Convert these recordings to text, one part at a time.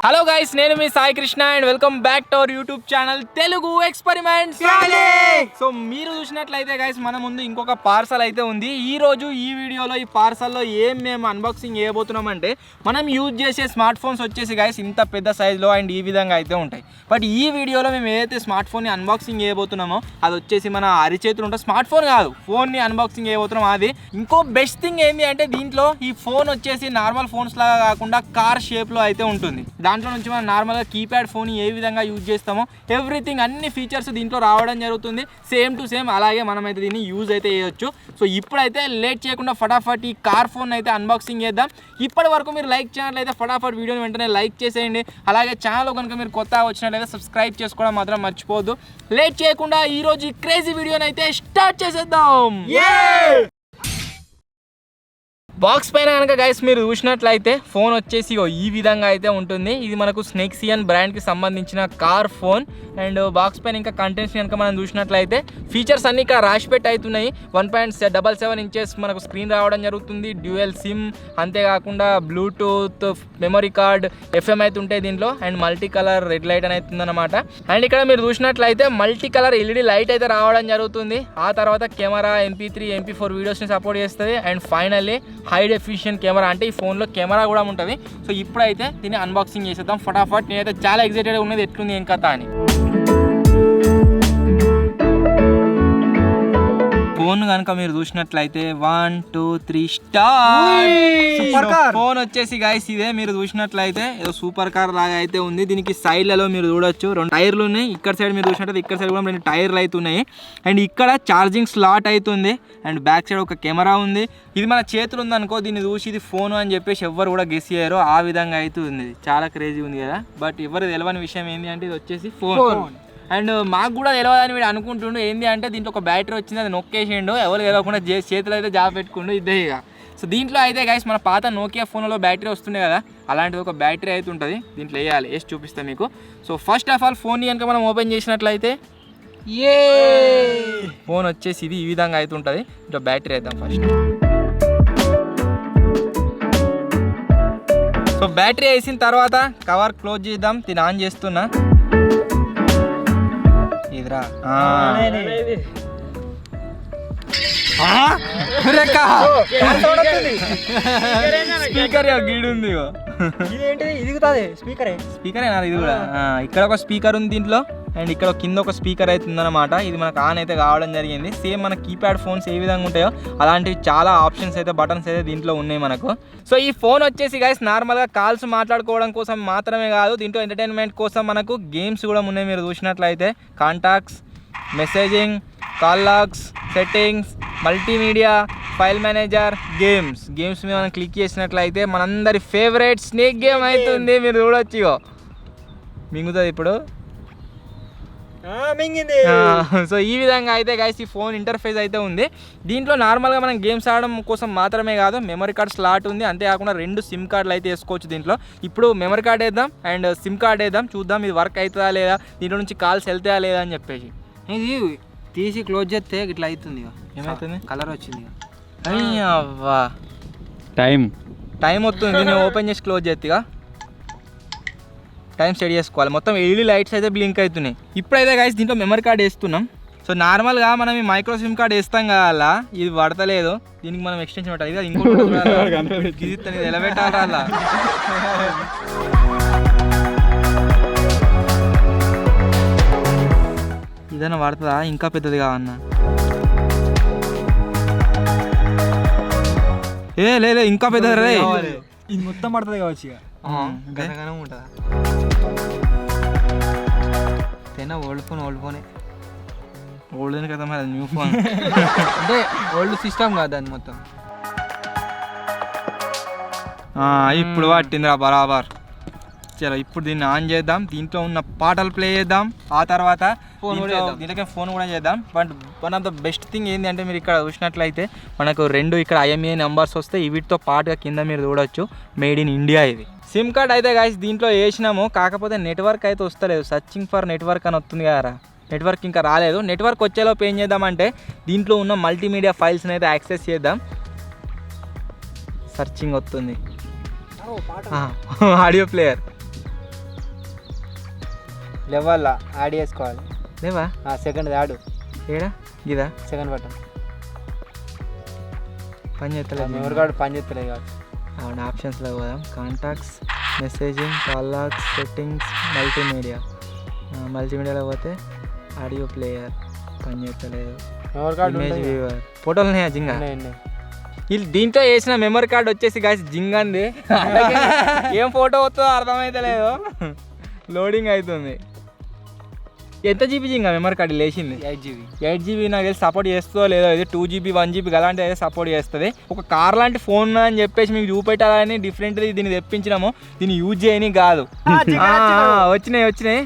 Hello guys నేను మీ Sai Krishna and welcome back to our YouTube channel Telugu experiments so మీరు చూసినట్లయితే guys మన ముందు ఇంకొక పార్సల్ అయితే ఉంది. ఈ రోజు ఈ వీడియోలో ఈ పార్సల్లో ఏం మేము అన్బాక్సింగ్ చేయబోతున్నాం అంటే మనం యూజ్ చేసే స్మార్ట్ ఫోన్స్ వచ్చేసి గైస్ ఇంత పెద్ద సైజులో అండ్ ఈ విధంగా అయితే ఉంటాయి. బట్ ఈ వీడియోలో మేము ఏదైతే స్మార్ట్ ఫోన్ని అన్బాక్సింగ్ చేయబోతున్నామో అది వచ్చేసి మన అరిచేతులు ఉంటే స్మార్ట్ ఫోన్ కాదు ఫోన్ని అన్బాక్సింగ్ చేయబోతున్నాం. అది ఇంకో బెస్ట్ థింగ్ ఏంటి అంటే దీంట్లో ఈ ఫోన్ వచ్చేసి నార్మల్ ఫోన్స్ లాగా కాకుండా కార్ షేప్లో అయితే ఉంటుంది. దాంట్లో నుంచి మనం నార్మల్గా కీప్యాడ్ ఫోన్ ఏ విధంగా యూజ్ చేస్తామో ఎవ్రీథింగ్ అన్ని ఫీచర్స్ దీంట్లో రావడం జరుగుతుంది. సేమ్ టు సేమ్ అలాగే మనమైతే దీన్ని యూజ్ అయితే చేయొచ్చు. సో ఇప్పుడైతే లేట్ చేయకుండా ఫటాఫట్ ఈ కార్ ఫోన్ అయితే అన్బాక్సింగ్ చేద్దాం. ఇప్పటి వరకు మీరు లైక్ చేసినట్లయితే ఫటాఫట్ వీడియోని వెంటనే లైక్ చేసేయండి. అలాగే ఛానల్ కనుక మీరు కొత్తగా వచ్చినట్లయితే సబ్స్క్రైబ్ చేసుకోవడం మాత్రం మర్చిపోవద్దు. లేట్ చేయకుండా ఈరోజు ఈ క్రేజీ వీడియోని అయితే స్టార్ట్ చేసేద్దాం. బాక్స్ పైన కనుక గైస్ మీరు చూసినట్లయితే ఫోన్ వచ్చేసి ఈ విధంగా అయితే ఉంటుంది. ఇది మనకు స్నేక్సియన్ బ్రాండ్కి సంబంధించిన కార్ ఫోన్ అండ్ బాక్స్ పైన ఇంకా కంటెంట్స్ కనుక మనం చూసినట్లయితే ఫీచర్స్ అన్ని ఇక్కడ రాసి పెట్టి అవుతున్నాయి one point double seven inches మనకు స్క్రీన్ రావడం జరుగుతుంది. డ్యూయల్ సిమ్ అంతేకాకుండా బ్లూటూత్ మెమరీ కార్డ్ ఎఫ్ఎం అయితే ఉంటాయి దీంట్లో. And multi colour red light అని అవుతుంది అండ్ ఇక్కడ మీరు చూసినట్లయితే మల్టీ కలర్ ఎల్ఈడి లైట్ అయితే రావడం జరుగుతుంది. ఆ తర్వాత camera MP three MP four వీడియోస్ని సపోర్ట్ చేస్తుంది. And finally high definition camera అంటే ఈ ఫోన్లో కెమెరా కూడా ఉంటుంది. సో ఇప్పుడైతే దీన్ని అన్బాక్సింగ్ చేసేద్దాం. ఫటాఫట్ నేనైతే చాలా ఎక్సైటెడ్ ఉన్నది. ఎట్లుంది ఏం కథ అని. ఫోన్ కనుక మీరు చూసినట్లయితే one two three star. Phone వచ్చేసి గైస్ ఇదే మీరు చూసినట్లయితే ఏదో సూపర్ కార్ లాగా అయితే ఉంది. దీనికి సైడ్లలో మీరు చూడొచ్చు. రెండు టైర్లు ఉన్నాయి. ఇక్కడ సైడ్ మీరు చూసినట్లయితే ఇక్కడ సైడ్ కూడా రెండు టైర్లు అయితే ఉన్నాయి. అండ్ ఇక్కడ ఛార్జింగ్ స్లాట్ అవుతుంది అండ్ బ్యాక్ సైడ్ ఒక కెమెరా ఉంది. ఇది మన చేతులు ఉందనుకో దీన్ని చూసి ఇది ఫోన్ అని చెప్పేసి ఎవ్వరు కూడా గెస్ చేయరు. ఆ విధంగా అయితే ఉంది. చాలా క్రేజీ ఉంది కదా? బట్ ఎవరు తెలియని విషయం ఏంటి అంటే ఇది వచ్చేసి ఫోన్ అండ్ మాకు కూడా తెలియదని వీడు అనుకుంటుండు. ఏంది అంటే దీంట్లో ఒక బ్యాటరీ వచ్చింది అది నొక్కేసిండు. ఎవరు తెలియకుండా చేతులు అయితే జాబ్ పెట్టుకుండు ఇద్దే ఇక. సో దీంట్లో అయితే గైస్ మన పాత నోకియా ఫోన్లో బ్యాటరీ వస్తుండే కదా అలాంటిది ఒక బ్యాటరీ అయితే ఉంటుంది. దీంట్లో వేయాలి వేసి చూపిస్తాను మీకు. So first of all phone కనుక మనం ఓపెన్ చేసినట్లయితే ఏ ఫోన్ వచ్చేసి ఇది ఈ విధంగా అయితే ఉంటుంది. ఇంకా బ్యాటరీ వేద్దాం ఫస్ట్ సో బ్యాటరీ వేసిన తర్వాత కవర్ క్లోజ్ చేద్దాం దీన్ని ఆన్ చేస్తున్నా. రెక్క. స్పీకర్ ఇగో గీడు ఉంది ఇగో. ఇదేంటిది ఇదిగుతుంది స్పీకరే స్పీకర్ ఏనా ఇది కూడా ఇక్కడ ఒక స్పీకర్ ఉంది దీంట్లో అండ్ ఇక్కడ కింద ఒక స్పీకర్ అయితే ఉందన్నమాట. ఇది మనకు ఆన్ అయితే కావడం జరిగింది. సేమ్ మన కీప్యాడ్ ఫోన్స్ ఏ విధంగా ఉంటాయో అలాంటివి చాలా ఆప్షన్స్ అయితే బటన్స్ అయితే దీంట్లో ఉన్నాయి మనకు. సో ఈ ఫోన్ వచ్చేసి గైస్ నార్మల్గా కాల్స్ మాట్లాడుకోవడం కోసం మాత్రమే కాదు దీంట్లో ఎంటర్టైన్మెంట్ కోసం మనకు గేమ్స్ కూడా ఉన్నాయి. మీరు చూసినట్లయితే contacts messaging call logs settings multimedia file manager games games మీద మనం క్లిక్ చేసినట్లయితే మనందరి ఫేవరెట్ స్నేక్ గేమ్ అవుతుంది. మీరు చూడొచ్చు ఇగో. మింగుతుంది ఇప్పుడు. మింగింది. సో ఈ విధంగా అయితే గైస్ ఈ ఫోన్ ఇంటర్ఫేస్ అయితే ఉంది. దీంట్లో నార్మల్గా మనం గేమ్స్ ఆడడం కోసం మాత్రమే కాదు మెమరీ కార్డ్ స్లాట్ ఉంది. అంతేకాకుండా రెండు సిమ్ కార్డులు అయితే వేసుకోవచ్చు దీంట్లో. ఇప్పుడు మెమరీ కార్డ్ వేద్దాం అండ్ సిమ్ కార్డ్ వేద్దాం. చూద్దాం ఇది వర్క్ అవుతుందా లేదా దీంట్లో నుంచి కాల్స్ వెళ్తాయా లేదా అని చెప్పేసి. ఇది తీసి క్లోజ్ చేస్తే ఇట్లా అవుతుంది ఇక. ఏమవుతుంది? కలర్ వచ్చింది ఇక. అవ్వా టైం. టైం వస్తుంది దీన్ని ఓపెన్ చేసి క్లోజ్ చేతిగా టైం సెట్ చేసుకోవాలి. మొత్తం ఎల్ఈడి లైట్స్ అయితే బ్లింక్ అవుతున్నాయి. ఇప్పుడైతే గైస్ దీంట్లో మెమరీ కార్డ్ వేస్తున్నాం. సో నార్మల్గా మనం ఈ మైక్రో సిమ్ కార్డ్ వేస్తాం కదా ఇది పడతలేదు. దీనికి మనం ఎక్స్టెన్షన్ పెట్టాలి. ఇది ఇంకోటి? ఇది అలా? ఇదన్నా పడుతుందా? ఇంకా పెద్దది కావన్నా? ఏ లే లే, ఇంకా పెద్దది రే ఇది మొత్తం పడుతుంది కావచ్చు ఇక. అదే. గతగానే ఉంటుందా? తేనా ఓల్డ్ ఫోన్ ఓల్డ్ ఫోనే ఓల్డ్ కదా మరి న్యూ ఫోన్ అంటే ఓల్డ్ సిస్టమ్ కాదు దాన్ని మొత్తం. ఇప్పుడు పట్టిందిరా బరాబర్. చలో ఇప్పుడు దీన్ని ఆన్ చేద్దాం. దీంట్లో ఉన్న పాటలు ప్లే చేద్దాం. ఆ తర్వాత Phone కూడా. దీంట్లోకి ఫోన్ కూడా చేద్దాం. But one of the best thing ఏంటి అంటే మీరు ఇక్కడ చూసినట్లయితే మనకు రెండు ఇక్కడ ఐఎంఏ నెంబర్స్ వస్తాయి. వీటితో పాటుగా కింద మీరు చూడొచ్చు. మేడ్ ఇన్ ఇండియా ఇది. సిమ్ కార్డ్ అయితే గాయస్ దీంట్లో వేసినాము. కాకపోతే నెట్వర్క్ అయితే వస్తలేదు. సర్చింగ్ ఫర్ నెట్వర్క్ అని వస్తుంది కదా. నెట్వర్క్ ఇంకా రాలేదు. నెట్వర్క్ వచ్చేలోపు ఏం చేద్దామంటే దీంట్లో ఉన్న మల్టీమీడియా ఫైల్స్ని అయితే యాక్సెస్ చేద్దాం. సర్చింగ్ వస్తుంది. ఆడియో ప్లేయర్ లెవెల్ యాడ్ చేసుకోవాలి. లేవా? Second add. ఏడా? గిదా? Second button. పని చేస్తలేదు మెమరీ కార్డు పని చేస్తలేదు కాదు అవును ఆప్షన్స్లో పోదాం. Contacts messaging call logs settings multimedia. మల్టీమీడియాలో పోతే ఆడియో ప్లేయర్ పని చేస్తలేదు. Memory card image. వ్యూవర్ ఫోటోలు ఉన్నాయా జింగా. వీళ్ళు దీంట్లో వేసిన మెమరీ కార్డ్ వచ్చేసి గాయస్ జింగంది. అలాగే ఏం ఫోటో వస్తుందో అర్థమైతే లేదు లోడింగ్ అవుతుంది. ఎంత జీబీ జింగా మెమరీ కార్డు లేచింది? ఎయిట్ జీబీ ఎయిట్ జీబీ నాకు తెలిసి సపోర్ట్ చేస్తుందో లేదో ఇది టూ జీబీ వన్ జీబీ అలాంటి అయితే సపోర్ట్ చేస్తుంది. ఒక కార్ లాంటి ఫోన్ అని చెప్పేసి మీకు చూపెట్టాలని డిఫరెంట్ దీన్ని తెప్పించినాము. దీన్ని యూజ్ చేయని కాదు. వచ్చినాయి వచ్చినాయి.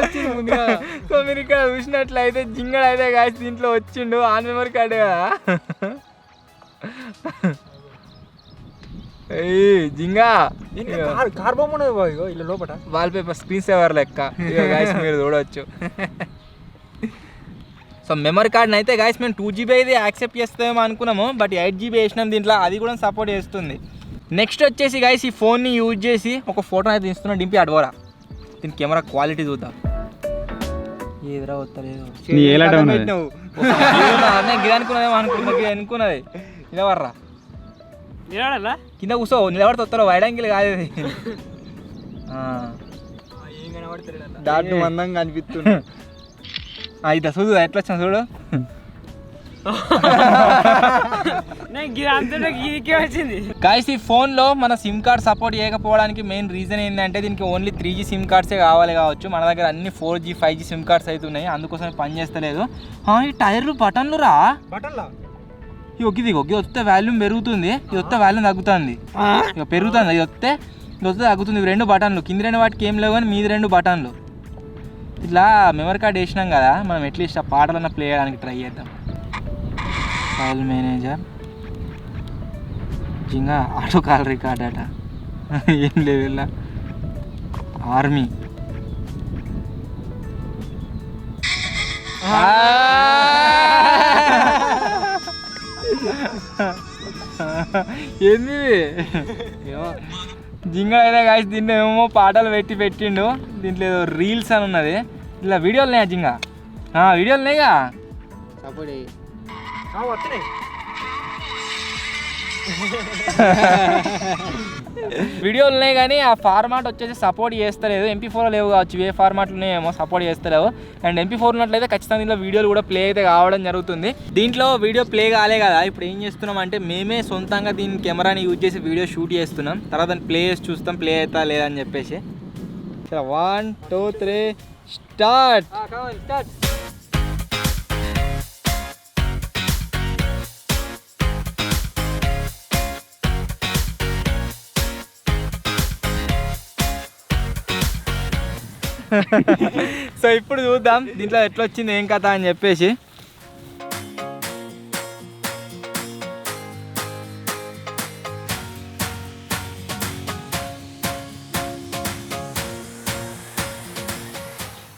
వచ్చింది ముందుగా. సో మీరు ఇక్కడ చూసినట్లయితే జింగడు అయితే కాసి దీంట్లో వచ్చిండు. ఆన్ మెమరీ కార్డు కదా. ఏయ్, జింగా కార్ బొమ్మ ఉన్నది బాయ్ ఇగో ఇలా లోపల వాల్ పేపర్ స్క్రీన్ సేవర్ లెక్క ఇదిగో guys మీరు చూడవచ్చు సో మెమరీ కార్డ్ని అయితే గాయస్ మేము టూ జీబీ అయితే యాక్సెప్ట్ చేస్తామేమో అనుకున్నాము బట్ ఎయిట్ జీబీ వేసినాం దీంట్లో అది కూడా సపోర్ట్ చేస్తుంది. నెక్స్ట్ వచ్చేసి గాయస్ ఈ ఫోన్ని యూజ్ చేసి ఒక ఫోటో అయితే తీస్తున్నా డింపి అడవరా. దీని కెమెరా క్వాలిటీ చూద్దాం. ఏదిరా వస్తలేదు నీ ఏలాట ఉన్నది. గిది అనుకున్నదేమో నిలబడరా? కింద కూర్చో నిలబడితే వస్తారో వైడ్ యాంగిల్ కాదు ఆ. డాట్ మందంగా అనిపిస్తుంది ఆ, ఇదా చూడు ఎట్లా వచ్చిన చూడు. ఈ ఫోన్లో మన సిమ్ కార్డ్ సపోర్ట్ చేయకపోవడానికి మెయిన్ రీజన్ ఏంటంటే దీనికి ఓన్లీ త్రీ జీ సిమ్ కార్డ్సే కావాలి కావచ్చు. మన దగ్గర అన్ని four G five G SIM cards అయితే ఉన్నాయి. అందుకోసం పని చేస్తలేదు. ఆ, ఈ టైర్లు బటన్లు రా. బటన్లా? ఇది ఇది వస్తే వాల్యూమ్ పెరుగుతుంది ఇది వస్తే వాల్యూమ్ తగ్గుతుంది. ఇక పెరుగుతుంది ఇది వస్తే ఇది వస్తే తగ్గుతుంది. ఇవి రెండు బటన్లు కింది రెండు వాటికి ఏం లేవు కానీ మీది రెండు బటన్లు. ఇట్లా మెమరీ కార్డ్ వేసినాం కదా మనం అట్లీస్ట్ ఆ పాటలన్నా ప్లే చేయడానికి ట్రై చేద్దాం. ఫైల్ మేనేజర్ జింగా ఆటో కాల్ రికార్డ్ అట. ఏం లేదు ఇలా. ఆర్మీ ఏంది? జింగ అయితే కాసి దీంట్లో ఏమో పాటలు పెట్టి పెట్టిండు. దీంట్లో ఏదో రీల్స్ అని ఉన్నది. ఇట్లా వీడియోలు ఉన్నాయా జింగ? ఆ, వీడియోలు ఉన్నాయిగా? సపోర్ట్ అయ్యి వస్తున్నాయి. వీడియోలు ఉన్నాయి కానీ ఆ ఫార్మాట్ వచ్చేసి సపోర్ట్ చేస్తలేదు. ఎంపీ ఫోర్ లేవు కావచ్చు ఏ ఫార్మాట్లు ఉన్నాయేమో సపోర్ట్ చేస్తలేవు. అండ్ ఎంపీ ఫోర్ ఉన్నట్లయితే ఖచ్చితంగా దీంట్లో వీడియోలు కూడా ప్లే అయితే కావడం జరుగుతుంది. దీంట్లో వీడియో ప్లే కాలే కదా. ఇప్పుడు ఏం చేస్తున్నాం అంటే మేమే సొంతంగా దీని కెమెరాని యూజ్ చేసి వీడియో షూట్ చేస్తున్నాం. తర్వాత దాన్ని ప్లే చేసి చూస్తాం ప్లే అవుతా లేదని చెప్పేసి. One two three start start so ఇప్పుడు చూద్దాం. దీంట్లో ఎట్లా వచ్చింది ఏం కథ అని చెప్పేసి.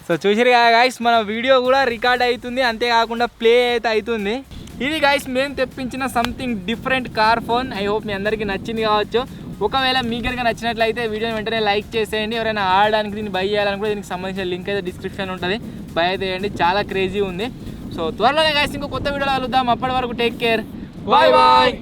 సో చూసారు కదా గాయస్ మన వీడియో కూడా రికార్డ్ అవుతుంది. అంతేకాకుండా ప్లే అయితే అవుతుంది. ఇది గాయస్ మేము తెప్పించిన something different car phone I hope మీ అందరికీ నచ్చింది కావచ్చు. ఒకవేళ మీకు కనుక నచ్చినట్లయితే వీడియోని వెంటనే లైక్ చేసేయండి. ఎవరైనా ఆడడానికి దీన్ని బై చేయాలనుకుంటే దీనికి సంబంధించిన లింక్ అయితే డిస్క్రిప్షన్ ఉంటుంది. బై అయితే చేయండి. చాలా క్రేజీ ఉంది. సో త్వరలోనే గాయస్ ఇంకో కొత్త వీడియోలో కలుద్దాం. అప్పటి వరకు టేక్ కేర్ బాయ్ బాయ్